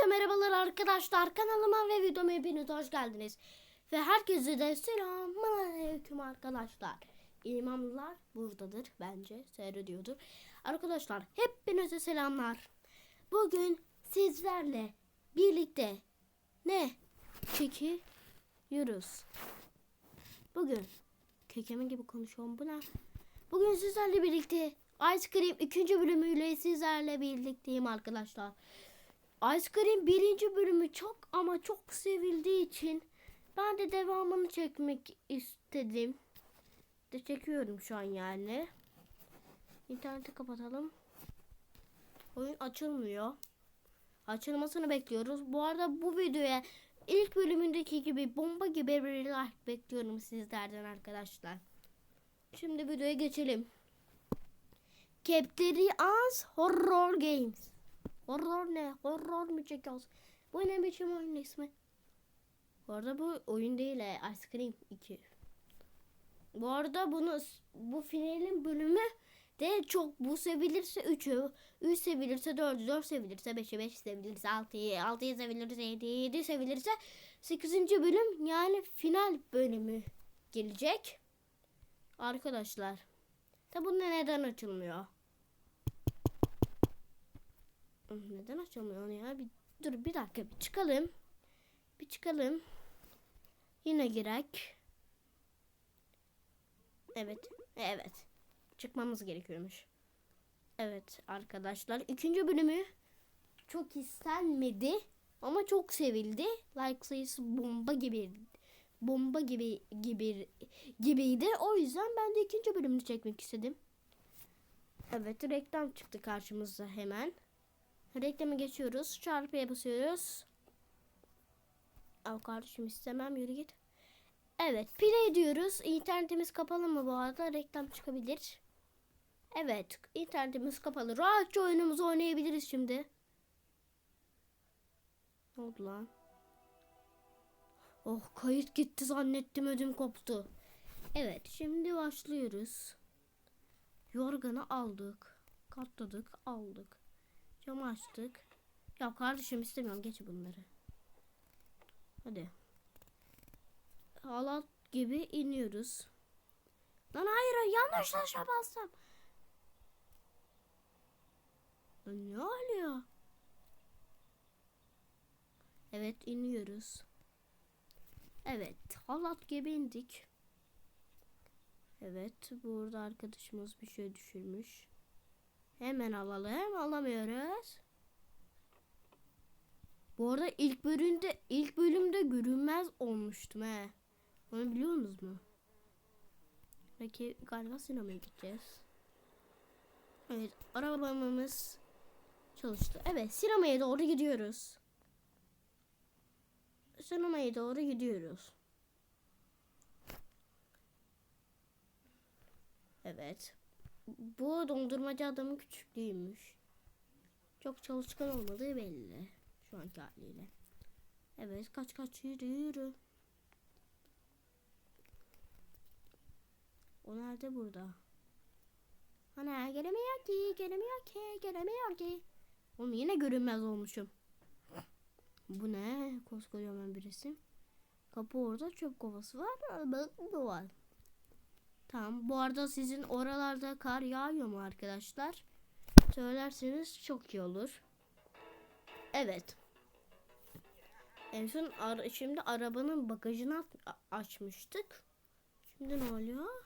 Hepinize merhabalar arkadaşlar. Kanalıma ve videoma hepiniz hoş geldiniz. Ve herkese de selamünaleyküm arkadaşlar. İmamlar buradadır bence seyrediyordur. Arkadaşlar hepinize selamlar. Bugün sizlerle birlikte ne çekiyoruz? Bugün kekemin gibi konuşuyorum bu ne? Bugün sizlerle birlikte Ice Cream 2. bölümüyle sizlerle birlikteyim arkadaşlar. Ice Cream birinci bölümü çok ama çok sevildiği için ben de devamını çekmek istedim. De çekiyorum şu an yani. İnterneti kapatalım. Oyun açılmıyor. Açılmasını bekliyoruz. Bu arada bu videoya ilk bölümündeki gibi bomba gibi bir like bekliyorum sizlerden arkadaşlar. Şimdi videoya geçelim. Capterians Horror Games. Horror ne? Horror mu çekiyoruz? Bu ne biçim oyun ismi? Bu arada bu oyun değil he, Ice Cream 2. Bu arada bunu bu finalin bölümü de çok bu sevilirse 3'ü, 3 sevilirse 4'ü, 4 sevilirse 5'i, 5 sevilirse 6'yı, 6'yı sevilirse 7'yi, 7 sevilirse 8. bölüm yani final bölümü gelecek. Arkadaşlar. Tabi bu neden açılmıyor? Neden açılmıyor ya? Bir, dur bir dakika bir çıkalım. Bir çıkalım. Yine girek. Evet. Evet. Çıkmamız gerekiyormuş. Evet arkadaşlar. ikinci bölümü çok istenmedi. Ama çok sevildi. Like sayısı bomba gibi bomba gibi gibi gibiydi. O yüzden ben de ikinci bölümünü çekmek istedim. Evet reklam çıktı karşımıza hemen. Reklama geçiyoruz. Çarpıya basıyoruz. Al kardeşim istemem yürü git. Evet play diyoruz. İnternetimiz kapalı mı bu arada? Reklam çıkabilir. Evet internetimiz kapalı. Rahatça oyunumuzu oynayabiliriz şimdi. Ne oldu lan? Oh kayıt gitti zannettim ödüm koptu. Evet şimdi başlıyoruz. Yorganı aldık. Katladık aldık. Camı açtık. Ya kardeşim istemiyorum geç bunları. Hadi. Halat gibi iniyoruz. Lan hayır yanlış taşa bastım. Lan ne oluyor? Evet iniyoruz. Evet halat gibi indik. Evet burada arkadaşımız bir şey düşürmüş. Hemen alalım. Alamıyoruz. Bu arada ilk bölümde ilk bölümde görünmez olmuştum he. Onu biliyor musunuz mu? Peki galiba sinemaya gideceğiz. Evet arabamız çalıştı. Evet sinemaya doğru gidiyoruz. Sinemaya doğru gidiyoruz. Evet. Bu dondurmacı adamın küçüklüğüymüş. Çok çalışkan olmadığı belli. Şu anki haliyle. Evet kaç kaç yürü yürü. O nerede burada? Ana gelemiyor ki gelemiyor ki gelemiyor ki. Oğlum yine görünmez olmuşum. Bu ne? Koskocaman bir resim. Kapı orada çöp kovası var. Bu var. Tamam. Bu arada sizin oralarda kar yağıyor mu arkadaşlar? Söylerseniz çok iyi olur. Evet. En son ara şimdi arabanın bagajını açmıştık. Şimdi ne oluyor?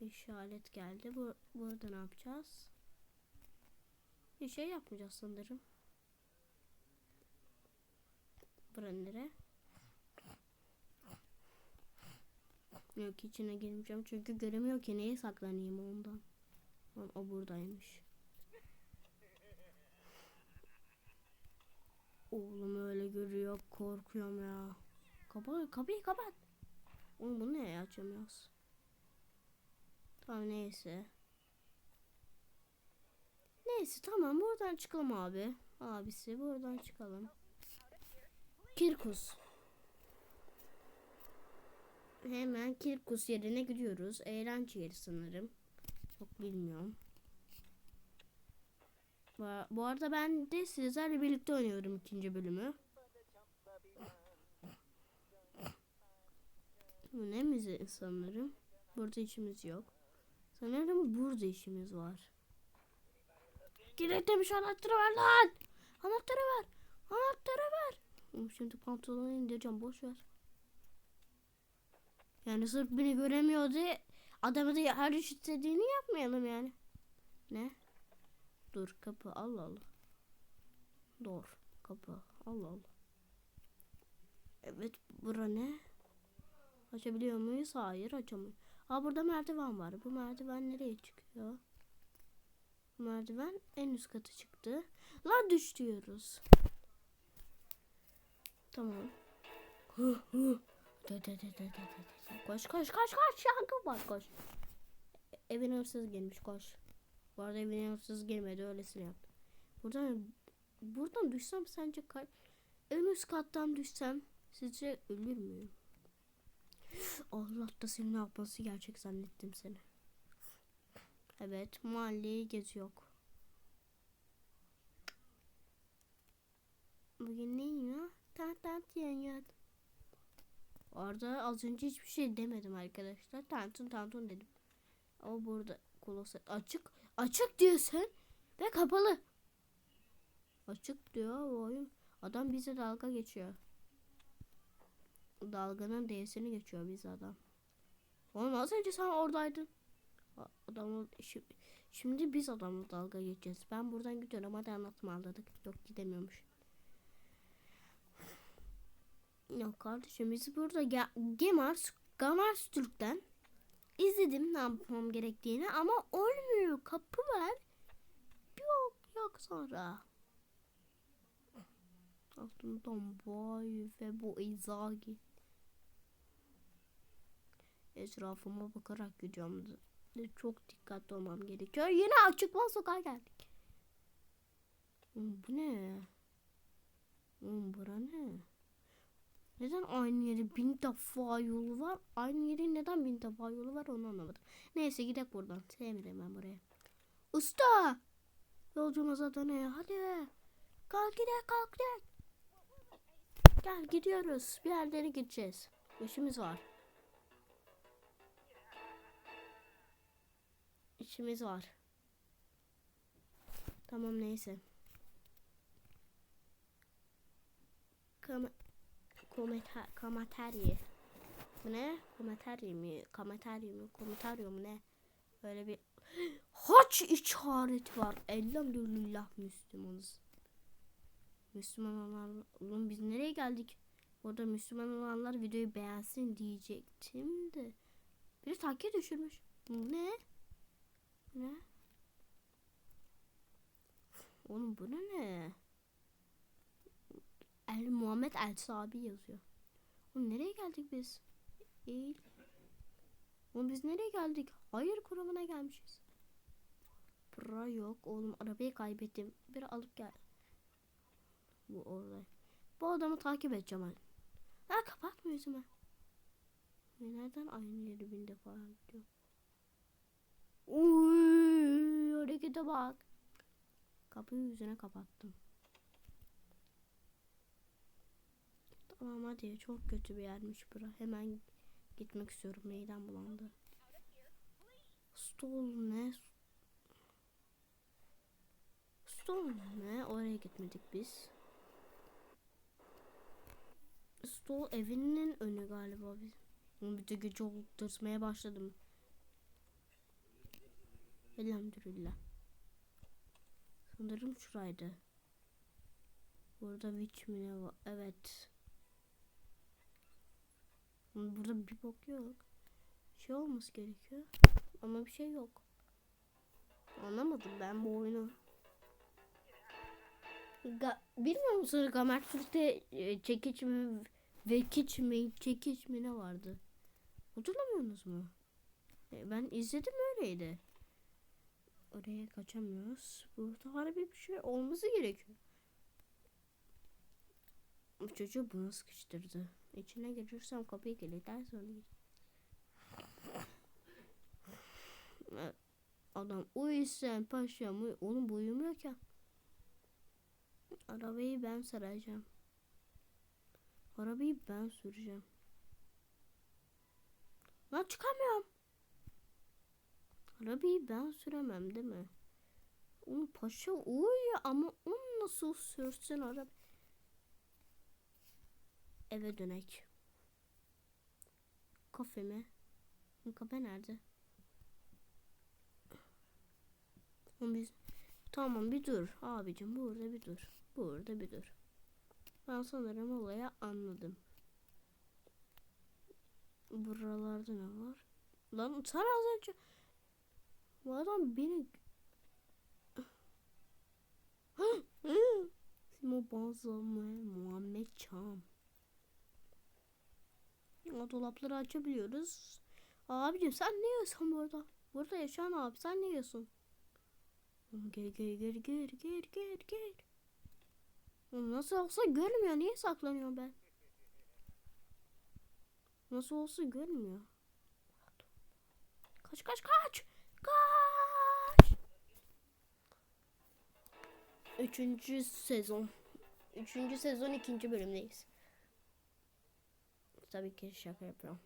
İşaret geldi. Bu burada ne yapacağız? Bir şey yapmayacağız sanırım. Buranın nere? Yok içine girmeyeceğim çünkü göremiyor ki neye saklanayım ondan. O buradaymış. Oğlum öyle görüyor korkuyorum ya. Kapa kapıyı kapat. Oğlum bunu neye açamıyoruz? Tamam neyse. Neyse tamam buradan çıkalım abi. Abisi buradan çıkalım. Kirkus. Hemen Kirkus yerine gidiyoruz. Eğlence yeri sanırım. Çok bilmiyorum. Bu- arada ben de sizlerle birlikte oynuyorum ikinci bölümü. Bu ne müze sanırım. Burada işimiz yok. Sanırım burada işimiz var. Gerek demiş anahtarı ver lan. Anahtarı ver. Anahtarı ver. Şimdi pantolonu indireceğim boş ver. Yani sırf beni göremiyor diye adama da her iş istediğini yapmayalım yani. Ne? Dur kapı Allah Allah. Dur kapı Allah Allah. Evet bura ne? Açabiliyor muyuz? Hayır açamıyoruz. Aa burada merdiven var. Bu merdiven nereye çıkıyor? Merdiven en üst katı çıktı. Lan düşüyoruz. Tamam. Hı, hı. De. Koş koş koş koş yangın var koş. E- Evine hırsız gelmiş koş. Bu arada evine hırsız gelmedi öylesine yaptı. Buradan buradan düşsem sence kaç? En üst kattan düşsem sizce ölür müyüm? Allah da seni ne yapması gerçek zannettim seni. Evet mahalleyi geziyor. Bugün ne yiyor? Tat tat yiyor. Orada az önce hiçbir şey demedim arkadaşlar. Tantun tantun dedim. Ama burada kloset açık. Açık diyorsun ve kapalı. Açık diyor oyun. Adam bize dalga geçiyor. Dalganın D'sini geçiyor bize adam. Oğlum az önce sen oradaydın. A- Adamla şi- şimdi biz adamla dalga geçeceğiz. Ben buradan gidiyorum hadi anlatma anladık. Yok gidemiyormuş. Yok kardeşim biz burada Ge- Gemars, Gamars Türk'ten izledim ne yapmam gerektiğini ama olmuyor. Kapı var. Yok yok sonra. Aklımdan vay ve bu izagi. Etrafıma bakarak gidiyorum. Çok dikkatli olmam gerekiyor. Yine açıkman sokağa geldik. Bu ne? Bura ne? Neden aynı yere bin defa yolu var? Aynı yere neden bin defa yolu var onu anlamadım. Neyse gidelim buradan. Sevmedim ben buraya. Usta! Yolcumuza dönüyor. Hadi. Kalk gidelim kalk gidelim. Gel gidiyoruz. Bir yerlere gideceğiz. İşimiz var. İşimiz var. Tamam neyse. Kama kometa kamaterye. Bu ne? Kamaterye mi? Kamaterye mi? Komentario mu ne? Böyle bir haç işareti var. Elhamdülillah Müslümanız. Müslüman olanlar biz nereye geldik? Orada Müslüman olanlar videoyu beğensin diyecektim de. Bir takip düşürmüş. Bu ne? Ne? Oğlum bu ne? El Muhammed El Sabi yazıyor. Oğlum nereye geldik biz? Eğil. Oğlum biz nereye geldik? Hayır kurumuna gelmişiz. Bura yok. Oğlum arabayı kaybettim. Bir alıp gel. Bu orada. Bu adamı takip edeceğim ben. Ha kapatma yüzüme. Nereden aynı yeri bin defa gidiyor? Uy, harekete bak. Kapıyı yüzüne kapattım. Tamam hadi çok kötü bir yermiş bura. Hemen gitmek istiyorum. Meydan bulandı. Stol ne? Stol ne? Oraya gitmedik biz. Stol evinin önü galiba biz. Bir de gece olup tırsmaya başladım. Elhamdülillah. Sanırım şuraydı. Burada witch mi ne var? Evet. Burada bir bok yok. Şey olması gerekiyor. Ama bir şey yok. Anlamadım ben bu oyunu. Ga Bilmiyor musun Gamer Türk'te e, çekiç mi vekiç mi çekiç mi ne vardı? Hatırlamıyorsunuz mu? E, ben izledim öyleydi. Oraya kaçamıyoruz. Burada harbi bir şey olması gerekiyor. Bu çocuğu buna sıkıştırdı. İçine girirsem kapıyı kilitler sonra Adam uy sen paşam uy. Oğlum bu uyumuyor ki. Arabayı ben süreceğim. Arabayı ben süreceğim. Lan çıkamıyorum. Arabayı ben süremem değil mi? Onu paşa uyuyor ama onu nasıl sürsün araba? Eve dönek. Kafe mi? Kafe nerede? Biz... Tamam bir dur abicim burada bir dur. Burada bir dur. Ben sanırım olayı anladım. Buralarda ne var? Lan sen az önce bu adam beni Simo Banzame Muhammed Çam O dolapları açabiliyoruz. Abicim sen ne yiyorsun burada? Burada yaşayan abi sen ne yiyorsun? Gel gel gel gel gel gel gel. Nasıl olsa görmüyor. Niye saklanıyorum ben? Nasıl olsa görmüyor. Kaç kaç kaç. Kaç. Üçüncü sezon. Üçüncü sezon ikinci bölümdeyiz. Tabii ki şaka yapıyorum.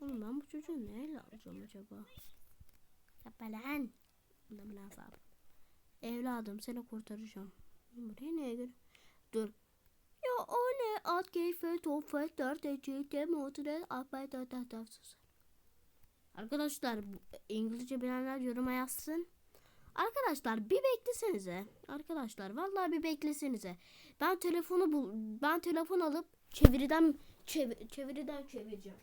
Oğlum ben bu çocuğu neyle alacağım acaba? Yapma lan. Bunda bir azap. Evladım seni kurtaracağım. Buraya neye göre? Dur. Ya o ne? At keyfe tofet dört ecite motre apay sus. Arkadaşlar İngilizce bilenler yoruma yazsın. Arkadaşlar bir beklesenize. Arkadaşlar vallahi bir beklesenize. Ben telefonu bul ben telefon alıp çeviriden çev- çeviriden çevireceğim.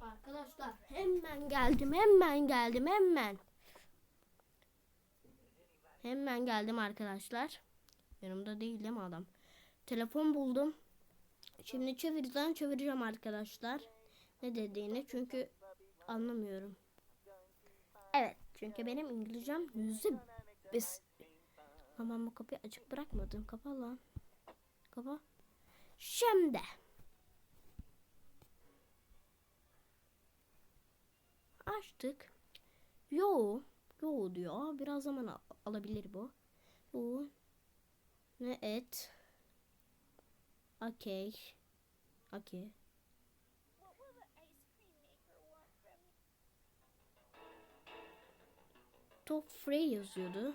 Arkadaşlar hemen geldim hemen geldim hemen. Hemen geldim arkadaşlar. Yanımda değil değil mi adam? Telefon buldum. Şimdi çeviriden çevireceğim arkadaşlar. Ne dediğini çünkü anlamıyorum. Evet çünkü benim İngilizcem yüzde biz. Aman bu kapıyı açık bırakmadım. Kapa lan. Kapa. Şimdi. Açtık. Yo. Yo diyor. Biraz zaman al- alabilir bu. Bu. Ne et. Okey. Okey. Top free yazıyordu.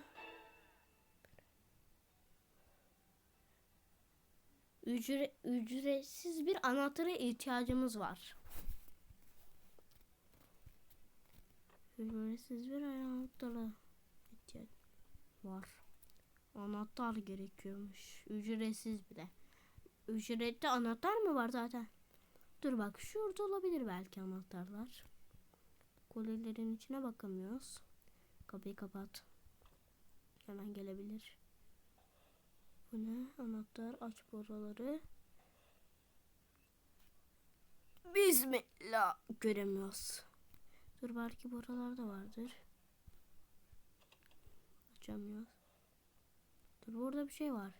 Ücre, ücretsiz bir anahtara ihtiyacımız var. Ücretsiz bir anahtara ihtiyaç var. Anahtar gerekiyormuş. Ücretsiz bir de. Ücretli anahtar mı var zaten? Dur bak şurada olabilir belki anahtarlar. Kolyelerin içine bakamıyoruz. Kapıyı kapat. Hemen gelebilir. Bu ne? Anahtar aç boruları. Bismillah. Göremiyoruz. Dur belki buralarda vardır. Açamıyoruz. Dur burada bir şey var.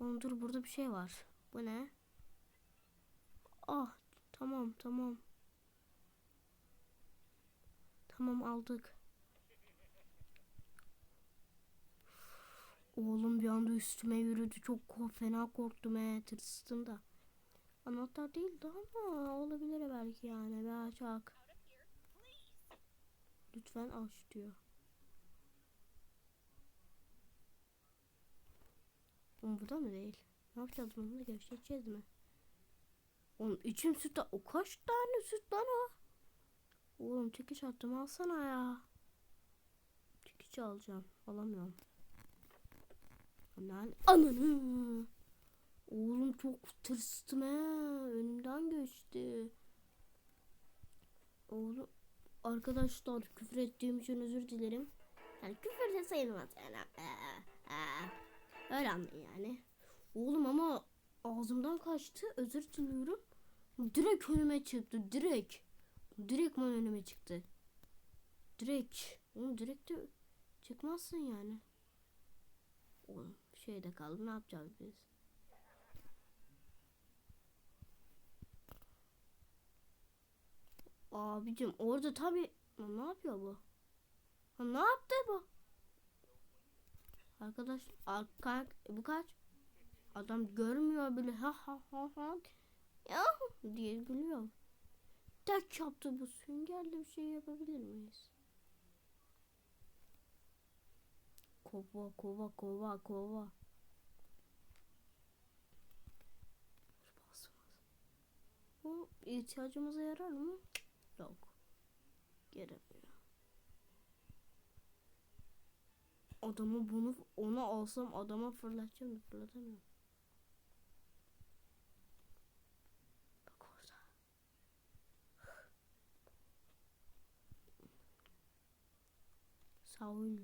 Oğlum dur burada bir şey var. Bu ne? Ah tamam tamam. Tamam aldık. Oğlum bir anda üstüme yürüdü. Çok fena korktum he. Tırstım da. Anahtar değildi ama olabilir belki yani. Bir açak. Lütfen aç diyor. Oğlum burada mı değil? Ne yapacağız bunu? Geçeceğiz mi? Oğlum içim süt o kaç tane süt lan o? Oğlum çekiç attım alsana ya. Çekiç alacağım. Alamıyorum. Lan ananı. Oğlum çok tırstım he. Önümden geçti. Oğlum arkadaşlar küfür ettiğim için özür dilerim. Yani küfür de sayılmaz yani. Ee, ee. Öyle anlayın yani. Oğlum ama ağzımdan kaçtı. Özür diliyorum. Direkt önüme çıktı. Direkt. Direkt önüme çıktı. direkt. Oğlum direkt de çıkmazsın yani. Oğlum şeyde kaldı ne yapacağız biz? Abicim orada tabi ne yapıyor bu? Ha, ne yaptı bu? Arkadaş arka bu kaç? Adam görmüyor bile ha ha ha ha ya diye gülüyor. Tek yaptı bu süngerle bir şey yapabilir miyiz? Kova kova kova kova. Bu ihtiyacımıza yarar mı? Yok. Yaramıyor. Adamı bunu onu alsam adama fırlatacağım da fırlatamıyorum. Bak orada. Saul.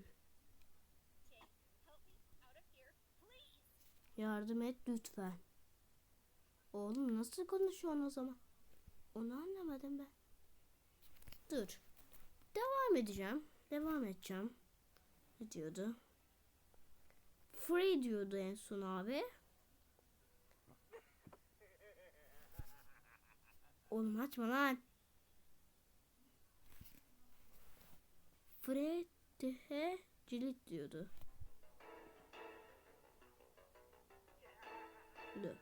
Yardım et lütfen. Oğlum nasıl konuşuyorsun o zaman? Onu anlamadım ben. Dur. Devam edeceğim. Devam edeceğim. Ne diyordu? Free diyordu en son abi. Oğlum açma lan. Free cilit diyordu. Dur.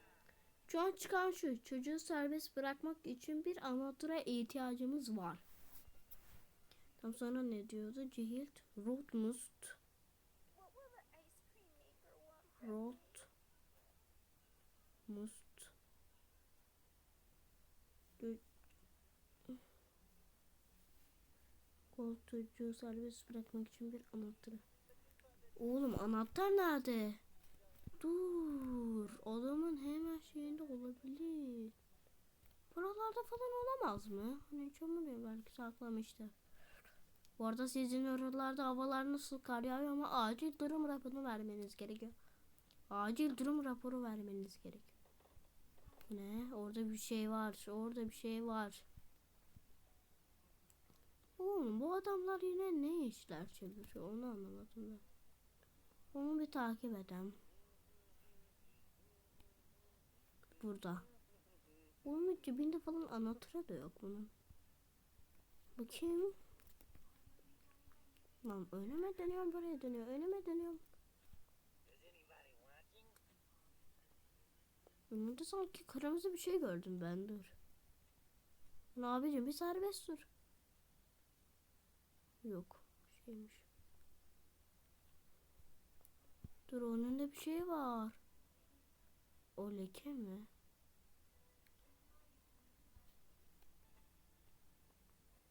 Şu an çıkan şu. Çocuğu serbest bırakmak için bir anahtara ihtiyacımız var. Tam sonra ne diyordu? Cihilt Rot must What will the ice cream maker want? Rot must Koltuğu serbest bırakmak için bir anahtarı. Oğlum anahtar nerede? Dur. Adamın hemen şeyinde olabilir. Buralarda falan olamaz mı? Hani çamur belki saklamıştır. Bu arada sizin oralarda havalar nasıl kar yağıyor ama acil durum raporu vermeniz gerekiyor. Acil durum raporu vermeniz gerekiyor. Ne? Orada bir şey var. Orada bir şey var. Oğlum bu adamlar yine ne işler çeviriyor onu anlamadım ben. Onu bir takip edelim. Burada. Onun cebinde falan anahtarı da yok bunun. Bakayım. Lan mi dönüyorum buraya dönüyor mi dönüyorum? Önümde sanki kırmızı bir şey gördüm ben dur. Lan abicim bir serbest dur. Yok şeymiş. Dur önünde bir şey var. O leke mi?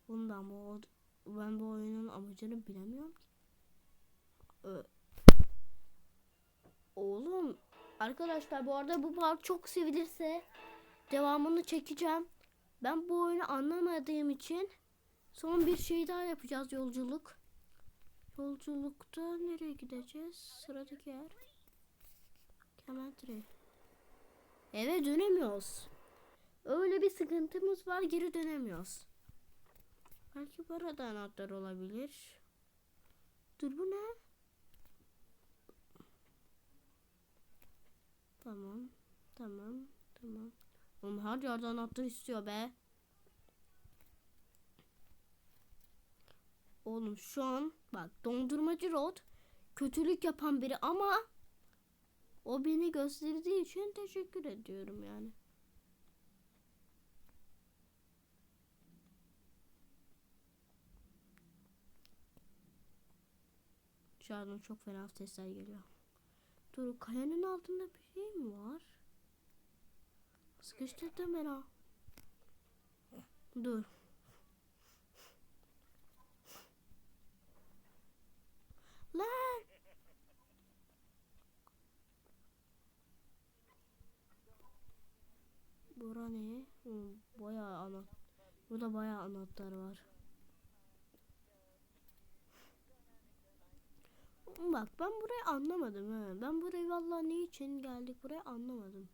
Bundan bu ben bu oyunun amacını bilemiyorum ki. Ö- Oğlum arkadaşlar bu arada bu part çok sevilirse devamını çekeceğim. Ben bu oyunu anlamadığım için son bir şey daha yapacağız yolculuk. Yolculukta nereye gideceğiz? Sıradaki yer. Kementre. Eve dönemiyoruz. Öyle bir sıkıntımız var geri dönemiyoruz. Belki burada anahtar olabilir. Dur bu ne? Tamam. Tamam. Tamam. Oğlum her yerde anahtar istiyor be. Oğlum şu an bak dondurmacı Rod kötülük yapan biri ama o beni gösterdiği için teşekkür ediyorum yani. Dışarıdan çok fena sesler geliyor. Dur kayanın altında bir şey mi var? Sıkıştırdım beni. ha. Dur. Lan. Bura ne? Bayağı ana. Burada bayağı anahtar var. Bak ben burayı anlamadım ha. Ben burayı vallahi ne için geldik buraya anlamadım.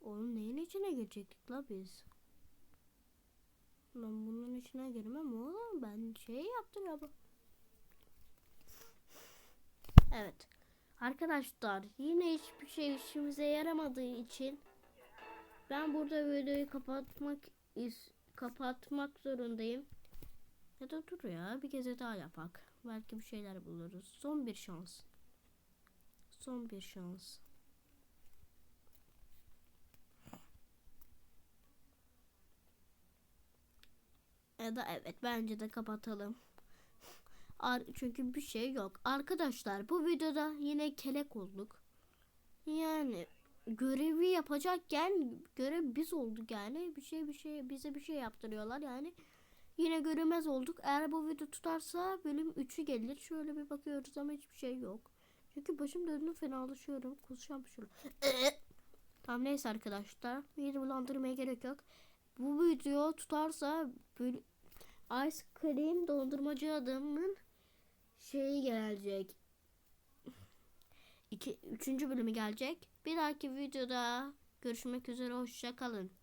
Oğlum neyin içine girecektik la biz? Ben bunun içine girmem oğlum. Ben şey yaptım ya. Evet. Arkadaşlar yine hiçbir şey işimize yaramadığı için ben burada videoyu kapatmak is kapatmak zorundayım. Ya da dur ya bir kez daha yapak. Belki bir şeyler buluruz. Son bir şans. Son bir şans. Ya da evet bence de kapatalım. Çünkü bir şey yok. Arkadaşlar bu videoda yine kelek olduk. Yani görevi yapacakken görev biz olduk yani. Bir şey bir şey bize bir şey yaptırıyorlar yani. Yine görünmez olduk. Eğer bu video tutarsa bölüm 3'ü gelir. Şöyle bir bakıyoruz ama hiçbir şey yok. Çünkü başım döndü fenalaşıyorum. Kusacağım şöyle. tamam neyse arkadaşlar. Mide bulandırmaya gerek yok. Bu video tutarsa böyle Ice Cream dondurmacı adamın şeyi gelecek. İki, üçüncü bölümü gelecek. Bir dahaki videoda görüşmek üzere. Hoşça kalın.